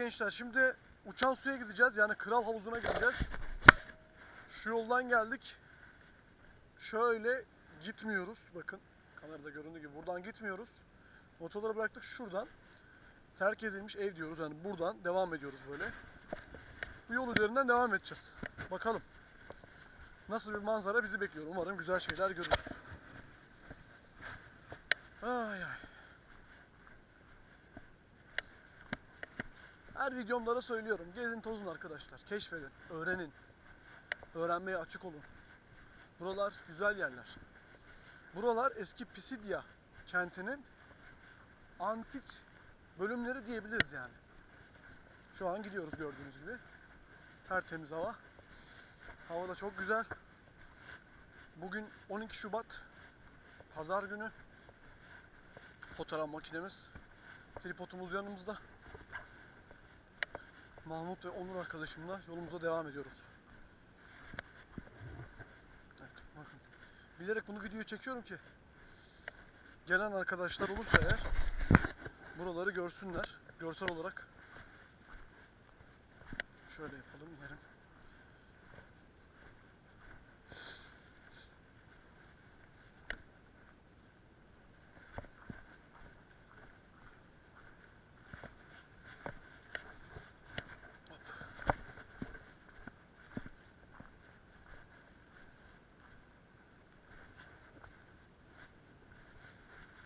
gençler şimdi uçan suya gideceğiz. Yani kral havuzuna gideceğiz. Şu yoldan geldik. Şöyle gitmiyoruz. Bakın kamerada göründüğü gibi buradan gitmiyoruz. Motorları bıraktık şuradan. Terk edilmiş ev diyoruz. Yani buradan devam ediyoruz böyle. Bu yol üzerinden devam edeceğiz. Bakalım. Nasıl bir manzara bizi bekliyor. Umarım güzel şeyler görürüz. Ay ay. Her videomda da söylüyorum. Gezin tozun arkadaşlar. Keşfedin. Öğrenin. Öğrenmeye açık olun. Buralar güzel yerler. Buralar eski Pisidya kentinin antik bölümleri diyebiliriz yani. Şu an gidiyoruz gördüğünüz gibi. Tertemiz hava. Hava da çok güzel. Bugün 12 Şubat. Pazar günü. Fotoğraf makinemiz. Tripodumuz yanımızda. Mahmut ve Onur arkadaşımla yolumuza devam ediyoruz. Evet, bakın. Bilerek bunu videoyu çekiyorum ki gelen arkadaşlar olursa eğer buraları görsünler görsel olarak. Şöyle yapalım inelim.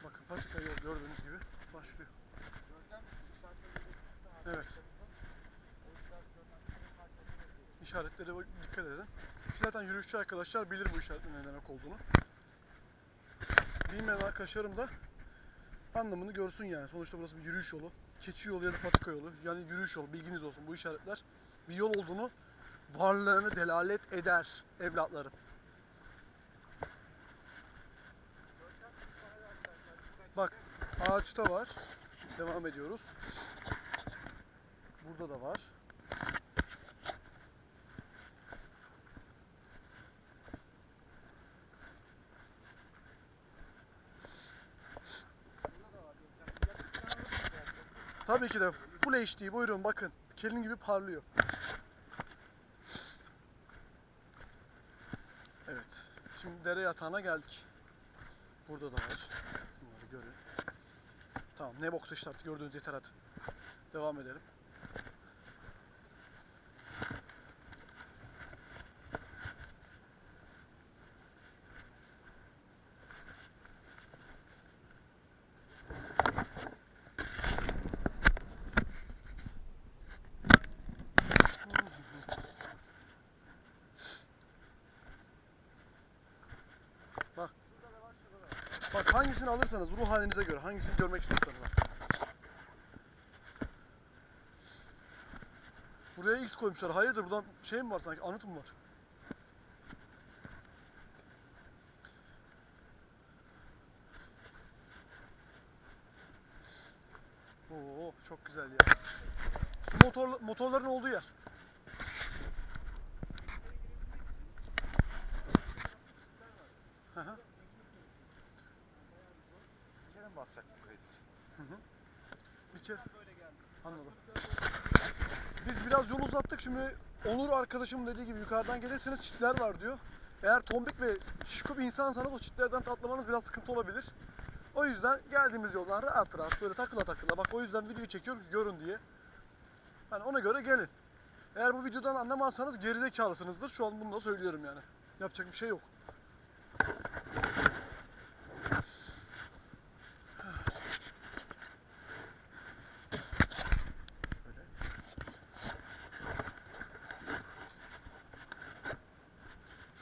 Bakın patika yol gördüğünüz gibi başlıyor. Evet. İşaretlere dikkat edin. Zaten yürüyüşçü arkadaşlar bilir bu işaretlerin ne demek olduğunu. Bilmeyen arkadaşlarım da anlamını görsün yani. Sonuçta burası bir yürüyüş yolu. Keçi yolu ya da patika yolu. Yani yürüyüş yolu. Bilginiz olsun bu işaretler bir yol olduğunu varlığını delalet eder evlatlarım. Bak ağaçta var. Devam ediyoruz. Burada da var. Tabii ki de Full HD buyurun bakın. Kelin gibi parlıyor. Evet. Şimdi dere yatağına geldik. Burada da var. Bunları görün. Tamam ne boksa işte artık gördüğünüz yeter hadi. Devam edelim. Bak hangisini alırsanız ruh halinize göre hangisini görmek istiyorsanız. Buraya X koymuşlar. Hayırdır buradan şey mi var sanki anıt mı var? Oo çok güzel ya. Su motor, motorların olduğu yer. Hı hı. Bir kere mi basacak bu kredi? Bir kere. Anladım. Biz biraz yol uzattık şimdi Onur arkadaşım dediği gibi yukarıdan gelirseniz çitler var diyor. Eğer tombik ve şişko bir insansanız o çitlerden atlamanız biraz sıkıntı olabilir. O yüzden geldiğimiz yoldan rahat rahat böyle takıla takıla bak o yüzden videoyu çekiyorum ki görün diye. Hani ona göre gelin. Eğer bu videodan anlamazsanız gerizekalısınızdır. Şu an bunu da söylüyorum yani. Yapacak bir şey yok. Şöyle.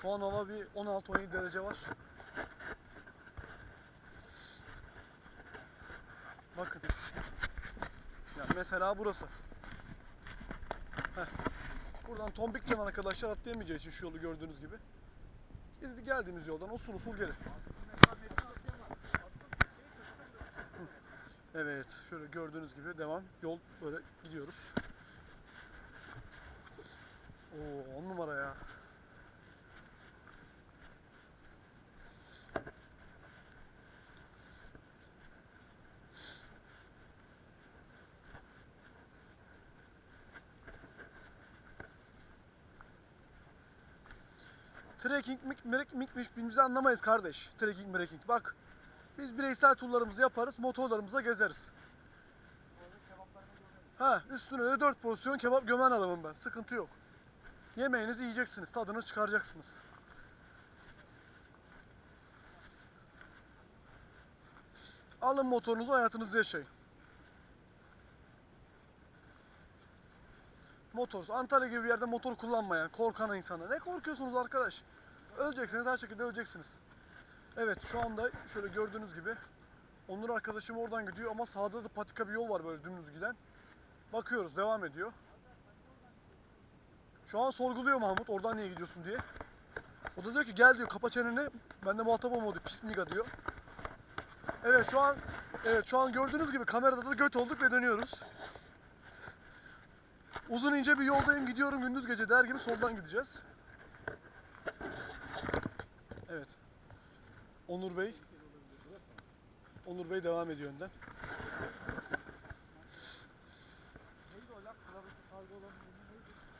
Şu an hava bir 16-17 derece var. Bakın. Ya mesela burası. Heh. Buradan Tombikcan arkadaşlar atlayamayacağı için şu yolu gördüğünüz gibi. Biz geldiğimiz yoldan usul usul gelin. Evet, şöyle gördüğünüz gibi devam. Yol böyle gidiyoruz. Oo, on numara ya. Trekking, mik, mirik, mikmiş biz anlamayız kardeş. Trekking, mireking. Bak biz bireysel turlarımızı yaparız, motorlarımıza gezeriz. Ha üstüne de 4 pozisyon kebap gömen adamım ben. Sıkıntı yok. Yemeğinizi yiyeceksiniz, tadını çıkaracaksınız. Alın motorunuzu, hayatınızı yaşayın. Motor. Antalya gibi bir yerde motor kullanmayan, korkan insana. Ne korkuyorsunuz arkadaş? Öleceksiniz, her şekilde öleceksiniz. Evet, şu anda şöyle gördüğünüz gibi Onur arkadaşım oradan gidiyor ama sağda da patika bir yol var böyle dümdüz giden. Bakıyoruz, devam ediyor. Şu an sorguluyor Mahmut, oradan niye gidiyorsun diye. O da diyor ki gel diyor, kapa çeneni. Ben de muhatap olma diyor, pis niga diyor. Evet şu an evet şu an gördüğünüz gibi kamerada da göt olduk ve dönüyoruz. Uzun ince bir yoldayım gidiyorum gündüz gece der gibi soldan gideceğiz. Evet. Onur Bey. Onur Bey devam ediyor önden.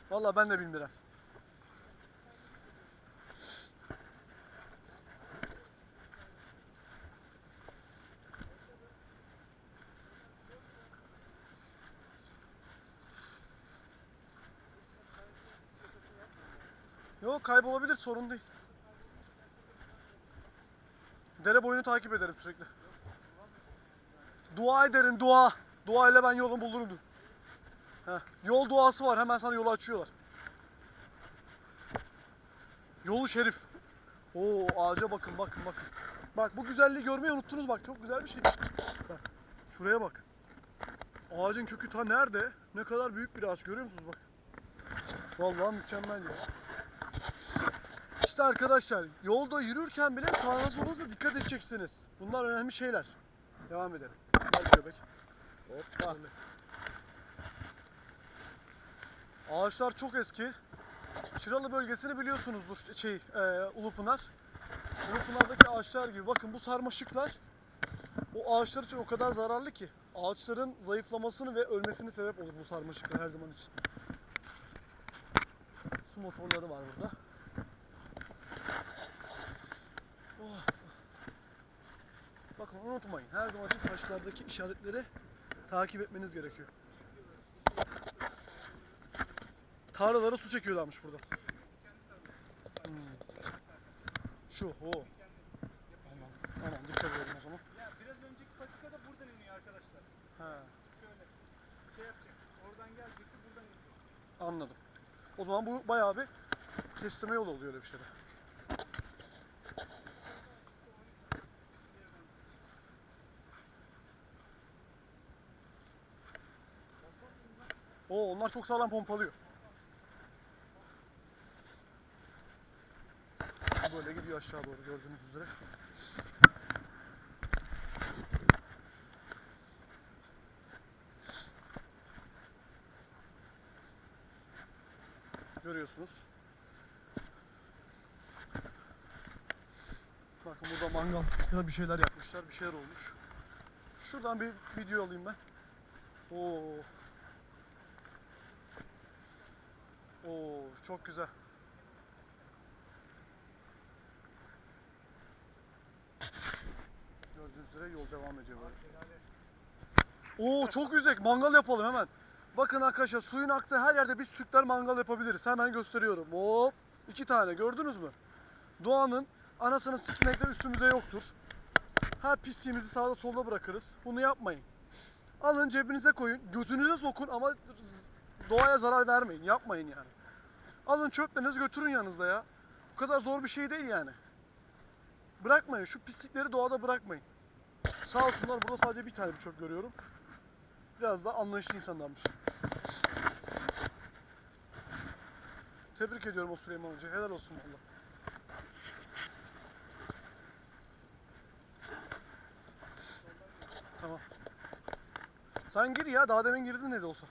Vallahi ben de bilmiyorum. Yok kaybolabilir sorun değil. Dere boyunu takip ederim sürekli. Dua ederim dua. Dua ile ben yolumu bulurum. Heh, yol duası var hemen sana yolu açıyorlar. Yolu şerif. Oo ağaca bakın bakın bakın. Bak bu güzelliği görmeyi unuttunuz bak çok güzel bir şey. Bak şuraya bak. Ağacın kökü ta nerede? Ne kadar büyük bir ağaç görüyor musunuz bak. Vallahi mükemmel ya. İşte arkadaşlar yolda yürürken bile sağına solunuza dikkat edeceksiniz. Bunlar önemli şeyler. Devam edelim. Gel köpek. Hoppa. Ağaçlar çok eski. Çıralı bölgesini biliyorsunuzdur şey e, Ulupınar. Ulupınar'daki ağaçlar gibi. Bakın bu sarmaşıklar o ağaçlar için o kadar zararlı ki ağaçların zayıflamasını ve ölmesini sebep olur bu sarmaşıklar her zaman için. Su motorları var burada. Bakın unutmayın her zaman için taşlardaki işaretleri takip etmeniz gerekiyor. Tarlalara su çekiyorlarmış burada. Hmm. Şu, o. Aman, aman dikkat edelim o zaman. Ya biraz önceki patika da buradan iniyor arkadaşlar. He, Şöyle şey yapacak. Oradan gelecekti buradan iniyor. anladım. O zaman bu bayağı bir kestirme yolu oluyor öyle bir şeyde. Oo, onlar çok sağlam pompalıyor. Böyle gidiyor aşağı doğru gördüğünüz üzere. Görüyorsunuz. Bakın burada mangal ya bir şeyler yapmışlar, bir şeyler olmuş. Şuradan bir video alayım ben. Oo. Oo, çok güzel. Gördüğünüz üzere yol devam ediyor. Oo çok yüksek. Mangal yapalım hemen. Bakın arkadaşlar suyun aktığı her yerde biz Türkler mangal yapabiliriz. Hemen gösteriyorum. Hop. iki tane gördünüz mü? Doğanın anasını sikmekte üstümüze yoktur. Her pisliğimizi sağda solda bırakırız. Bunu yapmayın. Alın cebinize koyun. Gözünüze sokun ama doğaya zarar vermeyin. Yapmayın yani. Alın çöplerinizi götürün yanınızda ya. Bu kadar zor bir şey değil yani. Bırakmayın. Şu pislikleri doğada bırakmayın. Sağ olsunlar burada sadece bir tane bir çöp görüyorum. Biraz da anlayışlı insanlarmış. Tebrik ediyorum o Süleyman Hoca. Helal olsun valla. Tamam. Sen gir ya. Daha demin girdin ne de olsa.